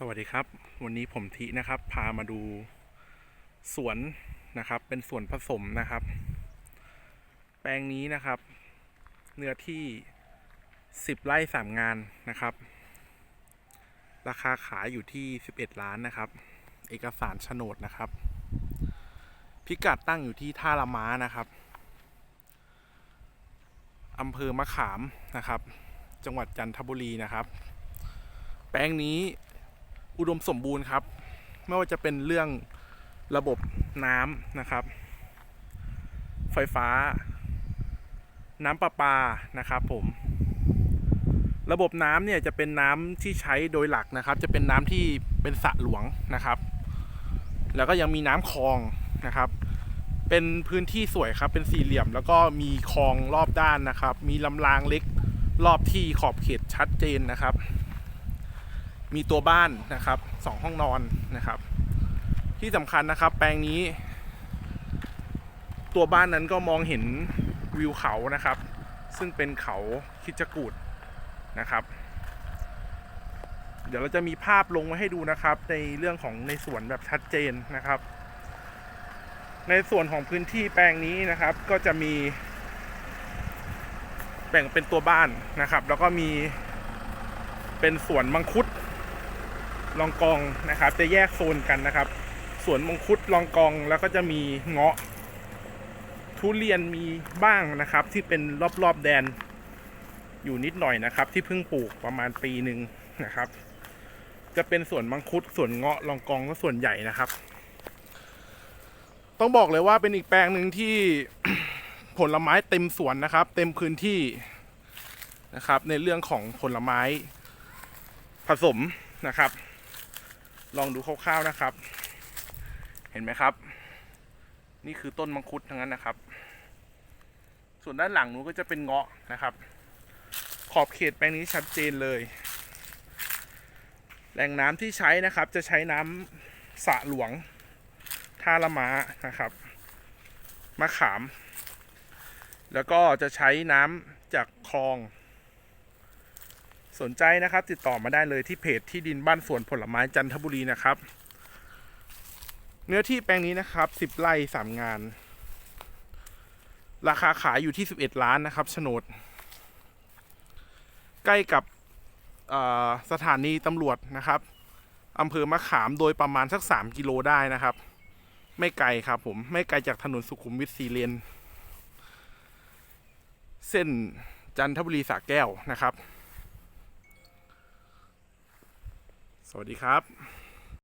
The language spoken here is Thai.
สวัสดีครับ วันนี้ผมทินะครับ พามาดูสวนนะครับ เป็นสวนผสมนะครับ แปลงนี้นะครับ เนื้อที่ 10 ไร่สามงานนะครับ ราคาขายอยู่ที่ 11 ล้านนะครับ เอกสารโฉนดนะครับ พิกัดตั้งอยู่ที่ท่าละม้านะครับอำเภอมะขามนะครับ จังหวัดจันทบุรีนะครับ แปลงนี้ อุดมสมบูรณ์ครับ ไม่ว่าจะเป็นเรื่องระบบน้ำนะครับ ไฟฟ้า น้ำประปานะครับผม ระบบน้ำเนี่ยจะเป็นน้ำที่ใช้โดยหลักนะครับ จะเป็นน้ำที่เป็นสระหลวงนะครับ แล้วก็ยังมีน้ำคลองนะครับ เป็นพื้นที่สวยครับ เป็นสี่เหลี่ยม แล้วก็มีคลองรอบด้านนะครับ มีลำรางเล็กรอบที่ขอบเขตชัดเจนนะครับ มีตัวบ้านนะครับสองห้องนอนนะครับ ที่สำคัญนะครับ แปลงนี้ ตัวบ้านนั้นก็มองเห็นวิวเขานะครับ ซึ่งเป็นเขาคิดจกูดนะครับ เดี๋ยวเราจะมีภาพลงไว้ให้ดูนะครับ ในเรื่องของในสวนแบบชัดเจนนะครับ ในส่วนของพื้นที่แปลงนี้นะครับ ก็จะมีแบ่งเป็นตัวบ้านนะครับ แล้วก็มีเป็นสวนมังคุด ลองกองนะครับ จะแยกโซนกันนะครับ สวนมงคุดลองกองแล้วก็จะมีเงาะ ทุเรียนมีบ้างนะครับ ที่เป็นรอบๆแดนอยู่นิดหน่อยนะครับ ที่เพิ่งปลูกประมาณปีหนึ่งนะครับ จะเป็นสวนมังคุดสวนเงาะลองกองก็ส่วนใหญ่นะครับ ต้องบอกเลยว่าเป็นอีกแปลงหนึ่งที่ผลไม้เต็มสวนนะครับ เต็มพื้นที่นะครับ ในเรื่องของผลไม้ผสมนะครับ ลองดูคร่าวๆนะครับ เห็นไหมครับ นี่คือต้นมังคุดทั้งนั้นนะครับ ส่วนด้านหลังนู้นก็จะเป็นเงาะนะครับ ขอบเขตแปลงนี้ชัดเจนเลย แหล่งน้ำที่ใช้นะครับ จะใช้น้ำสระหลวงท่าละม้านะครับมะขาม แล้วก็จะใช้น้ำจากคลอง สนใจนะครับติดต่อมาได้เลยที่เพจที่ดินบ้านสวนผลไม้จันทบุรีนะครับ เนื้อที่แปลงนี้นะครับ10ไร่3งาน ราคาขายอยู่ที่11ล้านนะครับโฉนด ใกล้กับสถานีตำรวจนะครับอำเภอมะขามโดยประมาณสัก3กิโลได้นะครับ ไม่ไกลครับผมไม่ไกลจากถนนสุขุมวิทสีเลนเส้นจันทบุรีสระแก้วนะครับ สวัสดีครับ